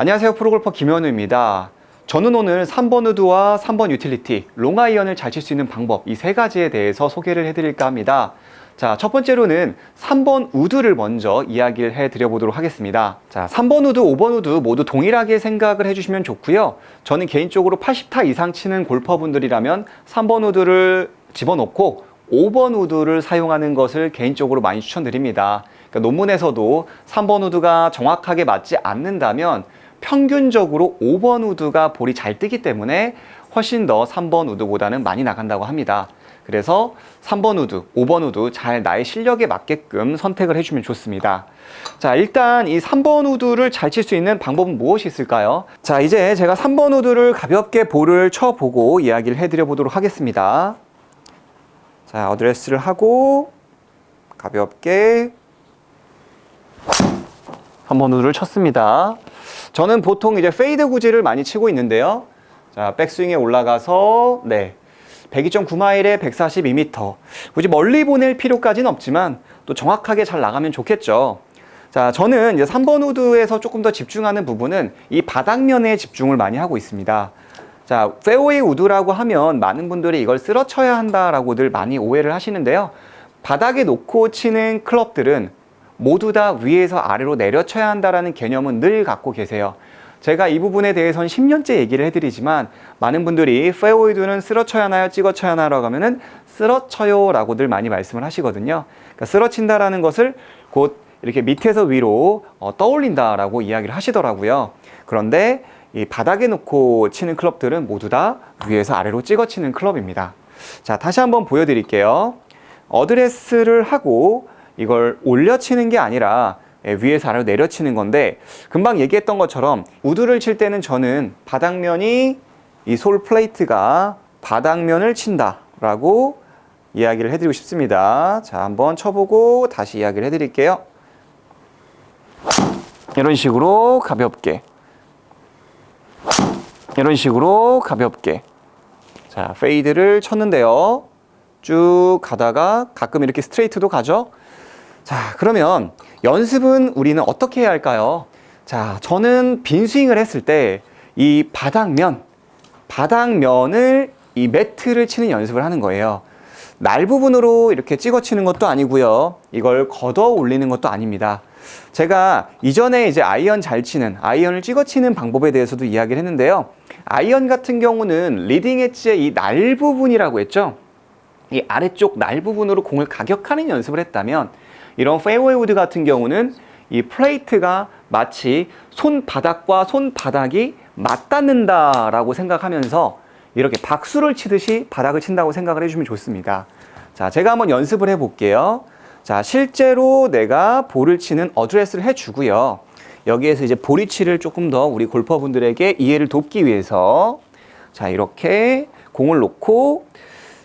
안녕하세요. 프로골퍼 김현우입니다. 저는 오늘 3번 우드와 3번 유틸리티, 롱아이언을 잘 칠 수 있는 방법 이 세 가지에 대해서 소개를 해드릴까 합니다. 자, 첫 번째로는 3번 우드를 먼저 이야기를 해 드려 보도록 하겠습니다. 자, 3번 우드, 5번 우드 모두 동일하게 생각을 해주시면 좋고요. 저는 개인적으로 80타 이상 치는 골퍼분들이라면 3번 우드를 집어넣고 5번 우드를 사용하는 것을 개인적으로 많이 추천드립니다. 그러니까 논문에서도 3번 우드가 정확하게 맞지 않는다면 평균적으로 5번 우드가 볼이 잘 뜨기 때문에 훨씬 더 3번 우드보다는 많이 나간다고 합니다. 그래서 3번 우드, 5번 우드 잘 나의 실력에 맞게끔 선택을 해주면 좋습니다. 자, 일단 이 3번 우드를 잘 칠 수 있는 방법은 무엇이 있을까요? 자, 이제 제가 3번 우드를 가볍게 볼을 쳐보고 이야기를 해드려 보도록 하겠습니다. 자, 어드레스를 하고 가볍게 3번 우드를 쳤습니다. 저는 보통 이제 페이드 구질을 많이 치고 있는데요. 자, 백스윙에 올라가서 네. 102.9마일에 142m. 굳이 멀리 보낼 필요까지는 없지만 또 정확하게 잘 나가면 좋겠죠. 자, 저는 이제 3번 우드에서 조금 더 집중하는 부분은 이 바닥면에 집중을 많이 하고 있습니다. 자, 페어웨이 우드라고 하면 많은 분들이 이걸 쓸어쳐야 한다라고들 많이 오해를 하시는데요. 바닥에 놓고 치는 클럽들은 모두 다 위에서 아래로 내려쳐야 한다라는 개념은 늘 갖고 계세요. 제가 이 부분에 대해서는 10년째 얘기를 해드리지만 많은 분들이 페어웨이드는 쓸어쳐야 하나요? 찍어쳐야 하나라고 하면은 쓸어쳐요 라고들 많이 말씀을 하시거든요. 그러니까 쓸어친다라는 것을 곧 이렇게 밑에서 위로 어, 떠올린다라고 이야기를 하시더라고요. 그런데 이 바닥에 놓고 치는 클럽들은 모두 다 위에서 아래로 찍어 치는 클럽입니다. 자, 다시 한번 보여드릴게요. 어드레스를 하고 이걸 올려 치는 게 아니라 예, 위에서 아래로 내려 치는 건데 금방 얘기했던 것처럼 우드를 칠 때는 저는 바닥면이 이 솔 플레이트가 바닥면을 친다라고 이야기를 해드리고 싶습니다. 자, 한번 쳐보고 다시 이야기를 해드릴게요. 이런 식으로 가볍게 이런 식으로 가볍게 자 페이드를 쳤는데요 쭉 가다가 가끔 이렇게 스트레이트도 가죠 자 그러면 연습은 우리는 어떻게 해야 할까요 자 저는 빈 스윙을 했을 때 이 바닥면 바닥면을 이 매트를 치는 연습을 하는 거예요 날 부분으로 이렇게 찍어 치는 것도 아니고요 이걸 걷어 올리는 것도 아닙니다 제가 이전에 이제 아이언 잘 치는 아이언을 찍어 치는 방법에 대해서도 이야기를 했는데요. 아이언 같은 경우는 리딩 엣지의 이 날 부분이라고 했죠. 이 아래쪽 날 부분으로 공을 가격하는 연습을 했다면 이런 페어웨이 우드 같은 경우는 이 플레이트가 마치 손바닥과 손바닥이 맞닿는다라고 생각하면서 이렇게 박수를 치듯이 바닥을 친다고 생각을 해주면 좋습니다. 자, 제가 한번 연습을 해볼게요. 자, 실제로 내가 볼을 치는 어드레스를 해주고요. 여기에서 이제 보리치를 조금 더 우리 골퍼분들에게 이해를 돕기 위해서 자, 이렇게 공을 놓고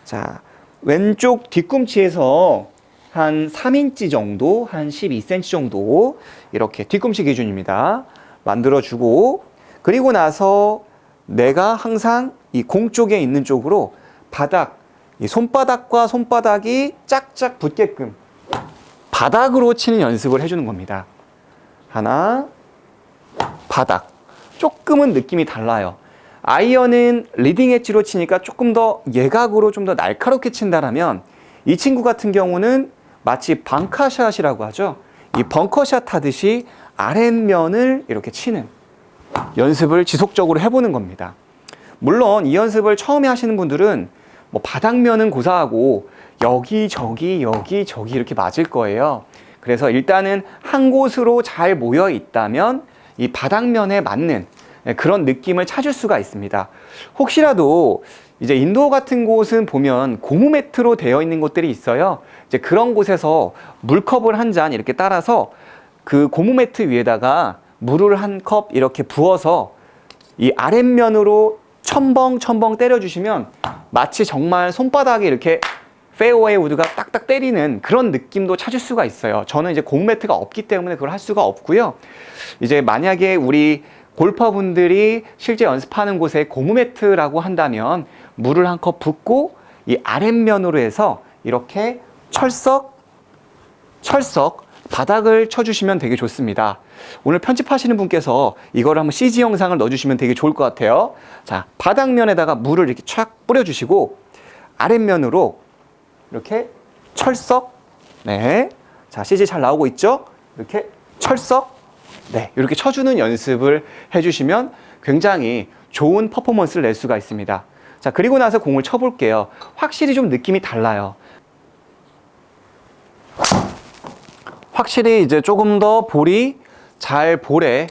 자, 왼쪽 뒤꿈치에서 한 3인치 정도, 한 12cm 정도 이렇게 뒤꿈치 기준입니다. 만들어주고 그리고 나서 내가 항상 이 공 쪽에 있는 쪽으로 바닥, 이 손바닥과 손바닥이 짝짝 붙게끔 바닥으로 치는 연습을 해주는 겁니다. 하나, 바닥. 조금은 느낌이 달라요. 아이언은 리딩 엣지로 치니까 조금 더 예각으로 좀 더 날카롭게 친다라면 이 친구 같은 경우는 마치 방카샷이라고 하죠. 이 벙커샷 하듯이 아랫면을 이렇게 치는 연습을 지속적으로 해보는 겁니다. 물론 이 연습을 처음에 하시는 분들은 뭐 바닥면은 고사하고 여기 저기 여기 저기 이렇게 맞을 거예요. 그래서 일단은 한 곳으로 잘 모여 있다면 이 바닥면에 맞는 그런 느낌을 찾을 수가 있습니다. 혹시라도 이제 인도 같은 곳은 보면 고무 매트로 되어 있는 곳들이 있어요. 이제 그런 곳에서 물컵을 한 잔 이렇게 따라서 그 고무 매트 위에다가 물을 한 컵 이렇게 부어서 이 아랫면으로 첨벙 첨벙 때려주시면 마치 정말 손바닥에 이렇게 페어웨이 우드가 딱딱 때리는 그런 느낌도 찾을 수가 있어요. 저는 이제 공 매트가 없기 때문에 그걸 할 수가 없고요. 이제 만약에 우리 골퍼분들이 실제 연습하는 곳에 고무 매트라고 한다면 물을 한 컵 붓고 이 아랫면으로 해서 이렇게 철석 철석 바닥을 쳐주시면 되게 좋습니다. 오늘 편집하시는 분께서 이거를 한번 CG 영상을 넣어주시면 되게 좋을 것 같아요. 자, 바닥면에다가 물을 이렇게 촥 뿌려주시고 아랫면으로 이렇게 철석, 네. 자, CG 잘 나오고 있죠? 이렇게 철석, 네. 이렇게 쳐주는 연습을 해주시면 굉장히 좋은 퍼포먼스를 낼 수가 있습니다. 자, 그리고 나서 공을 쳐볼게요. 확실히 좀 느낌이 달라요. 확실히 이제 조금 더 볼이 잘 볼에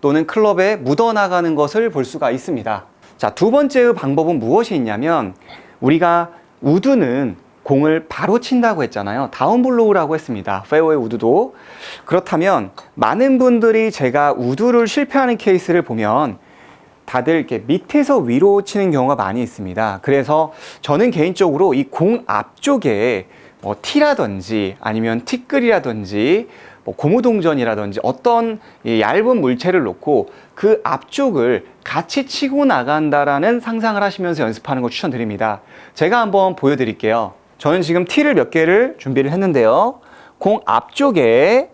또는 클럽에 묻어나가는 것을 볼 수가 있습니다. 자, 두 번째 방법은 무엇이 있냐면 우리가 우드는 공을 바로 친다고 했잖아요. 다운블로우라고 했습니다. 페어웨이 우드도. 그렇다면 많은 분들이 제가 우드를 실패하는 케이스를 보면 다들 이렇게 밑에서 위로 치는 경우가 많이 있습니다. 그래서 저는 개인적으로 이 공 앞쪽에 뭐 티라든지 아니면 티끌이라든지 뭐 고무동전이라든지 어떤 이 얇은 물체를 놓고 그 앞쪽을 같이 치고 나간다라는 상상을 하시면서 연습하는 걸 추천드립니다. 제가 한번 보여드릴게요. 저는 지금 티를 몇 개를 준비를 했는데요. 공 앞쪽에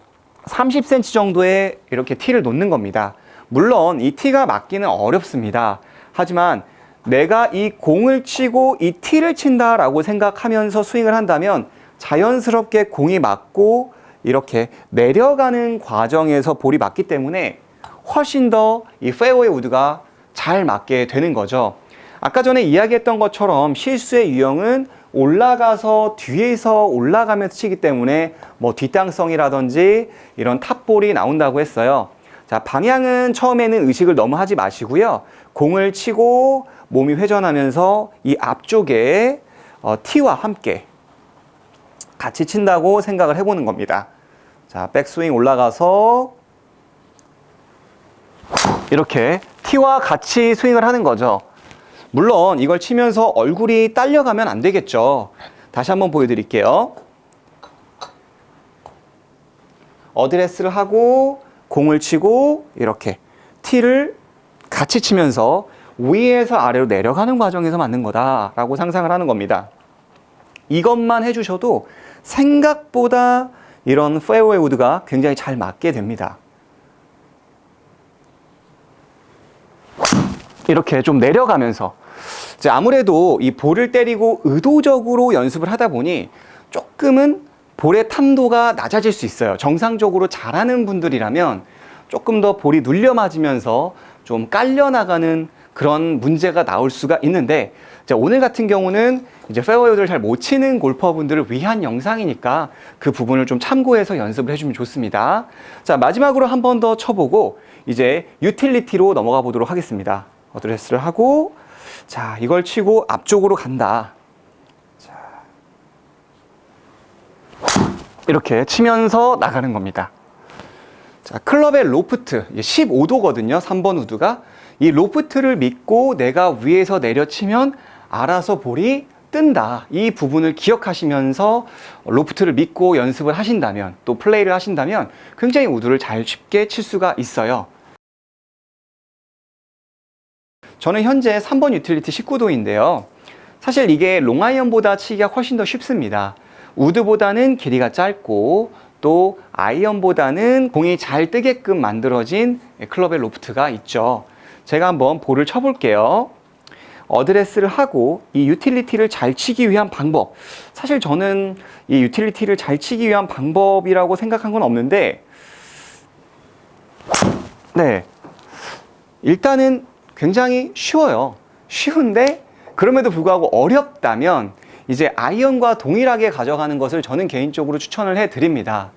30cm 정도의 이렇게 티를 놓는 겁니다. 물론 이 티가 맞기는 어렵습니다. 하지만 내가 이 공을 치고 이 티를 친다라고 생각하면서 스윙을 한다면 자연스럽게 공이 맞고 이렇게 내려가는 과정에서 볼이 맞기 때문에 훨씬 더 이 페어웨이 우드가 잘 맞게 되는 거죠. 아까 전에 이야기했던 것처럼 실수의 유형은 올라가서 뒤에서 올라가면서 치기 때문에 뭐 뒷땅성이라든지 이런 탑볼이 나온다고 했어요. 자, 방향은 처음에는 의식을 너무 하지 마시고요. 공을 치고 몸이 회전하면서 이 앞쪽에 어, 티와 함께 같이 친다고 생각을 해보는 겁니다. 자, 백스윙 올라가서 이렇게 티와 같이 스윙을 하는 거죠. 물론 이걸 치면서 얼굴이 딸려가면 안 되겠죠. 다시 한번 보여드릴게요. 어드레스를 하고 공을 치고 이렇게 티를 같이 치면서 위에서 아래로 내려가는 과정에서 맞는 거다라고 상상을 하는 겁니다. 이것만 해주셔도 생각보다 이런 페어웨이 우드가 굉장히 잘 맞게 됩니다. 이렇게 좀 내려가면서 아무래도 이 볼을 때리고 의도적으로 연습을 하다 보니 조금은 볼의 탄도가 낮아질 수 있어요. 정상적으로 잘하는 분들이라면 조금 더 볼이 눌려 맞으면서 좀 깔려 나가는 그런 문제가 나올 수가 있는데 자, 오늘 같은 경우는 이제 페어웨이를 잘 못 치는 골퍼분들을 위한 영상이니까 그 부분을 좀 참고해서 연습을 해주면 좋습니다. 자, 마지막으로 한 번 더 쳐보고 이제 유틸리티로 넘어가 보도록 하겠습니다. 어드레스를 하고 자, 이걸 치고 앞쪽으로 간다. 자. 이렇게 치면서 나가는 겁니다. 자, 클럽의 로프트 15도거든요. 3번 우드가 이 로프트를 믿고 내가 위에서 내려치면 알아서 볼이 뜬다. 이 부분을 기억하시면서 로프트를 믿고 연습을 하신다면 또 플레이를 하신다면 굉장히 우드를 잘 쉽게 칠 수가 있어요. 저는 현재 3번 유틸리티 19도인데요. 사실 이게 롱아이언보다 치기가 훨씬 더 쉽습니다. 우드보다는 길이가 짧고 또 아이언보다는 공이 잘 뜨게끔 만들어진 클럽의 로프트가 있죠. 제가 한번 볼을 쳐볼게요. 어드레스를 하고 이 유틸리티를 잘 치기 위한 방법. 사실 저는 이 유틸리티를 잘 치기 위한 방법이라고 생각한 건 없는데, 네. 일단은 굉장히 쉬워요. 쉬운데, 그럼에도 불구하고 어렵다면, 이제 아이언과 동일하게 가져가는 것을 저는 개인적으로 추천을 해 드립니다.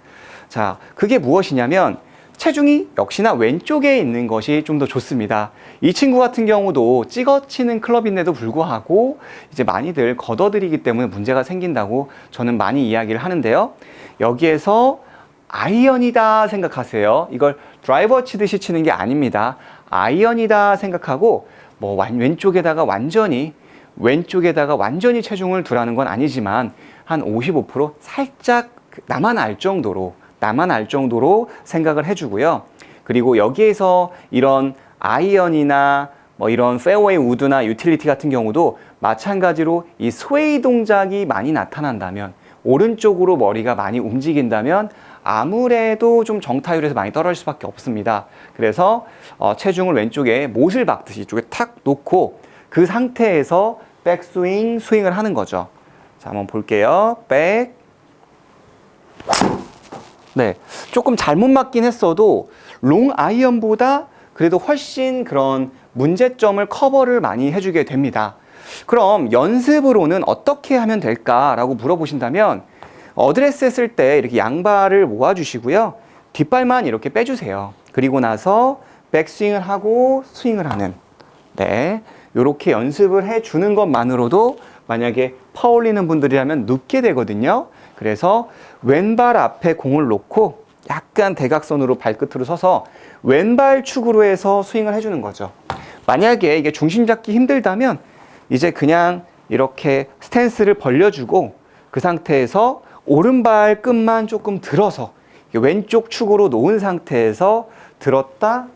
자, 그게 무엇이냐면, 체중이 역시나 왼쪽에 있는 것이 좀 더 좋습니다. 이 친구 같은 경우도 찍어치는 클럽인데도 불구하고 이제 많이들 걷어들이기 때문에 문제가 생긴다고 저는 많이 이야기를 하는데요. 여기에서 아이언이다 생각하세요. 이걸 드라이버 치듯이 치는 게 아닙니다. 아이언이다 생각하고 뭐 완- 왼쪽에다가 완전히 왼쪽에다가 완전히 체중을 두라는 건 아니지만 한 55% 살짝 그 나만 알 정도로 나만 알 정도로 생각을 해주고요. 그리고 여기에서 이런 아이언이나 뭐 이런 페어웨이 우드나 유틸리티 같은 경우도 마찬가지로 이 스웨이 동작이 많이 나타난다면 오른쪽으로 머리가 많이 움직인다면 아무래도 좀 정타율에서 많이 떨어질 수밖에 없습니다. 그래서 어, 체중을 왼쪽에 못을 박듯이 이쪽에 탁 놓고 그 상태에서 백스윙 스윙을 하는 거죠. 자, 한번 볼게요. 백. 네. 조금 잘못 맞긴 했어도 롱 아이언보다 그래도 훨씬 그런 문제점을 커버를 많이 해주게 됩니다. 그럼 연습으로는 어떻게 하면 될까라고 물어보신다면 어드레스 했을 때 이렇게 양발을 모아주시고요. 뒷발만 이렇게 빼주세요. 그리고 나서 백스윙을 하고 스윙을 하는. 네. 이렇게 연습을 해주는 것만으로도 만약에 퍼올리는 분들이라면 눕게 되거든요. 그래서 왼발 앞에 공을 놓고 약간 대각선으로 발끝으로 서서 왼발 축으로 해서 스윙을 해주는 거죠. 만약에 이게 중심 잡기 힘들다면 이제 그냥 이렇게 스탠스를 벌려주고 그 상태에서 오른발 끝만 조금 들어서 왼쪽 축으로 놓은 상태에서 들었다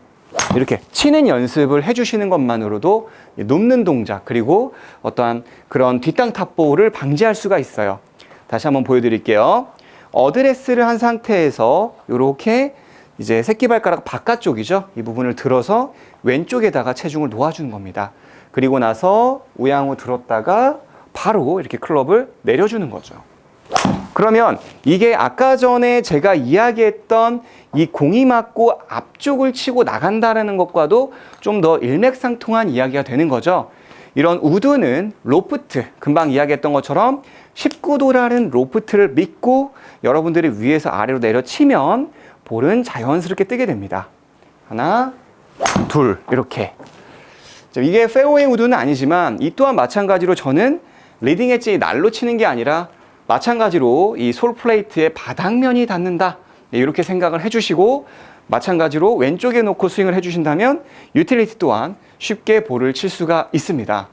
이렇게 치는 연습을 해주시는 것만으로도 눕는 동작 그리고 어떠한 그런 뒷땅 탑볼을 방지할 수가 있어요. 다시 한번 보여드릴게요. 어드레스를 한 상태에서 이렇게 이제 새끼발가락 바깥쪽이죠. 이 부분을 들어서 왼쪽에다가 체중을 놓아주는 겁니다. 그리고 나서 우양우 들었다가 바로 이렇게 클럽을 내려주는 거죠. 그러면 이게 아까 전에 제가 이야기했던 이 공이 맞고 앞쪽을 치고 나간다라는 것과도 좀 더 일맥상통한 이야기가 되는 거죠. 이런 우드는 로프트, 금방 이야기했던 것처럼 19도라는 로프트를 믿고 여러분들이 위에서 아래로 내려치면 볼은 자연스럽게 뜨게 됩니다. 하나, 둘, 이렇게. 자, 이게 페어웨이 우드는 아니지만 이 또한 마찬가지로 저는 리딩 엣지 날로 치는 게 아니라 마찬가지로 이 솔 플레이트의 바닥면이 닿는다. 네, 이렇게 생각을 해주시고 마찬가지로 왼쪽에 놓고 스윙을 해주신다면 유틸리티 또한 쉽게 볼을 칠 수가 있습니다.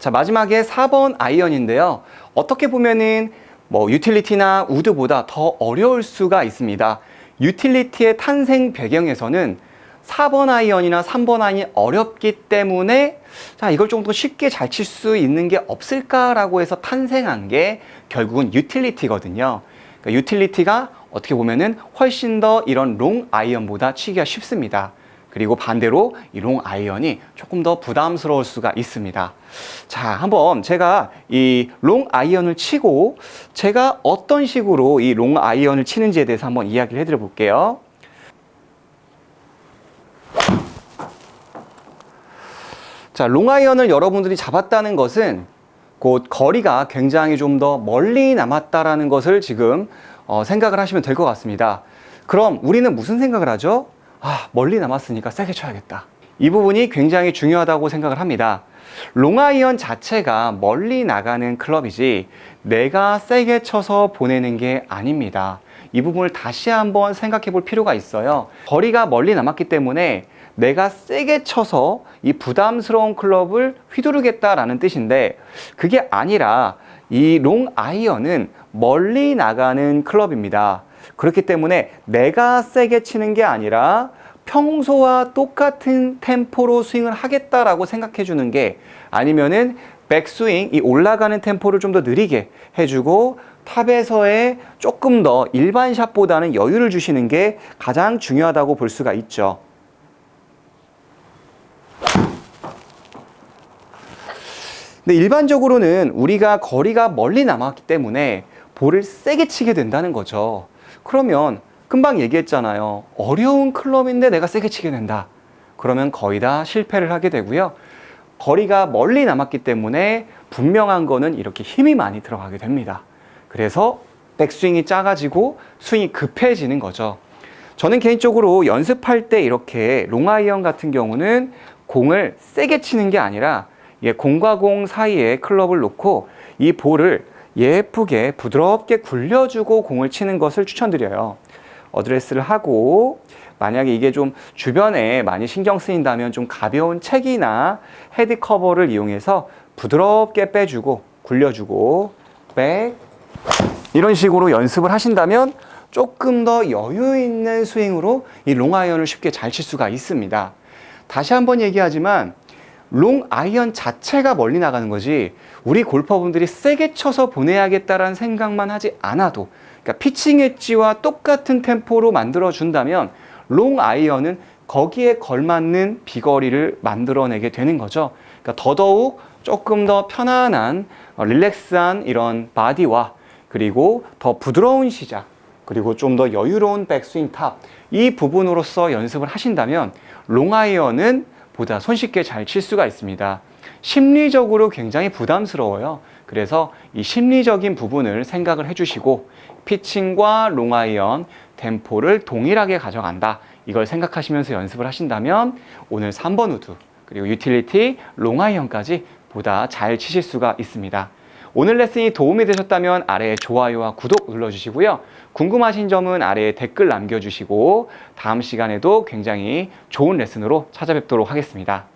자, 마지막에 4번 아이언인데요. 어떻게 보면은 뭐 유틸리티나 우드보다 더 어려울 수가 있습니다. 유틸리티의 탄생 배경에서는 4번 아이언이나 3번 아이언이 어렵기 때문에 자, 이걸 좀 더 쉽게 잘 칠 수 있는 게 없을까라고 해서 탄생한 게 결국은 유틸리티거든요. 그러니까 유틸리티가 어떻게 보면은 훨씬 더 이런 롱 아이언보다 치기가 쉽습니다. 그리고 반대로 이 롱 아이언이 조금 더 부담스러울 수가 있습니다. 자, 한번 제가 이 롱 아이언을 치고 제가 어떤 식으로 이 롱 아이언을 치는지에 대해서 한번 이야기를 해드려 볼게요. 자, 롱아이언을 여러분들이 잡았다는 것은 곧 거리가 굉장히 좀 더 멀리 남았다라는 것을 지금 어, 생각을 하시면 될 것 같습니다. 그럼 우리는 무슨 생각을 하죠? 아, 멀리 남았으니까 세게 쳐야겠다. 이 부분이 굉장히 중요하다고 생각을 합니다. 롱아이언 자체가 멀리 나가는 클럽이지 내가 세게 쳐서 보내는 게 아닙니다. 이 부분을 다시 한번 생각해 볼 필요가 있어요. 거리가 멀리 남았기 때문에 내가 세게 쳐서 이 부담스러운 클럽을 휘두르겠다라는 뜻인데 그게 아니라 이 롱 아이언은 멀리 나가는 클럽입니다. 그렇기 때문에 내가 세게 치는 게 아니라 평소와 똑같은 템포로 스윙을 하겠다라고 생각해 주는 게 아니면은 백스윙 이 올라가는 템포를 좀 더 느리게 해주고 탑에서의 조금 더 일반 샷보다는 여유를 주시는 게 가장 중요하다고 볼 수가 있죠. 근데 일반적으로는 우리가 거리가 멀리 남았기 때문에 볼을 세게 치게 된다는 거죠. 그러면 금방 얘기했잖아요. 어려운 클럽인데 내가 세게 치게 된다. 그러면 거의 다 실패를 하게 되고요. 거리가 멀리 남았기 때문에 분명한 거는 이렇게 힘이 많이 들어가게 됩니다. 그래서 백스윙이 작아지고 스윙이 급해지는 거죠. 저는 개인적으로 연습할 때 이렇게 롱아이언 같은 경우는 공을 세게 치는 게 아니라 예, 공과 공 사이에 클럽을 놓고 이 볼을 예쁘게 부드럽게 굴려주고 공을 치는 것을 추천드려요. 어드레스를 하고 만약에 이게 좀 주변에 많이 신경 쓰인다면 좀 가벼운 책이나 헤드 커버를 이용해서 부드럽게 빼주고 굴려주고 백 이런 식으로 연습을 하신다면 조금 더 여유 있는 스윙으로 이 롱아이언을 쉽게 잘 칠 수가 있습니다. 다시 한번 얘기하지만 롱 아이언 자체가 멀리 나가는 거지 우리 골퍼분들이 세게 쳐서 보내야겠다라는 생각만 하지 않아도 그러니까 피칭 엣지와 똑같은 템포로 만들어 준다면 롱 아이언은 거기에 걸맞는 비거리를 만들어내게 되는 거죠. 그러니까 더더욱 조금 더 편안한 어, 릴렉스한 이런 바디와 그리고 더 부드러운 시작 그리고 좀 더 여유로운 백스윙 탑 이 부분으로서 연습을 하신다면 롱아이언은 보다 손쉽게 잘 칠 수가 있습니다. 심리적으로 굉장히 부담스러워요. 그래서 이 심리적인 부분을 생각을 해주시고 피칭과 롱아이언 템포를 동일하게 가져간다. 이걸 생각하시면서 연습을 하신다면 오늘 3번 우드 그리고 유틸리티 롱아이언까지 보다 잘 치실 수가 있습니다. 오늘 레슨이 도움이 되셨다면 아래에 좋아요와 구독 눌러주시고요. 궁금하신 점은 아래에 댓글 남겨주시고 다음 시간에도 굉장히 좋은 레슨으로 찾아뵙도록 하겠습니다.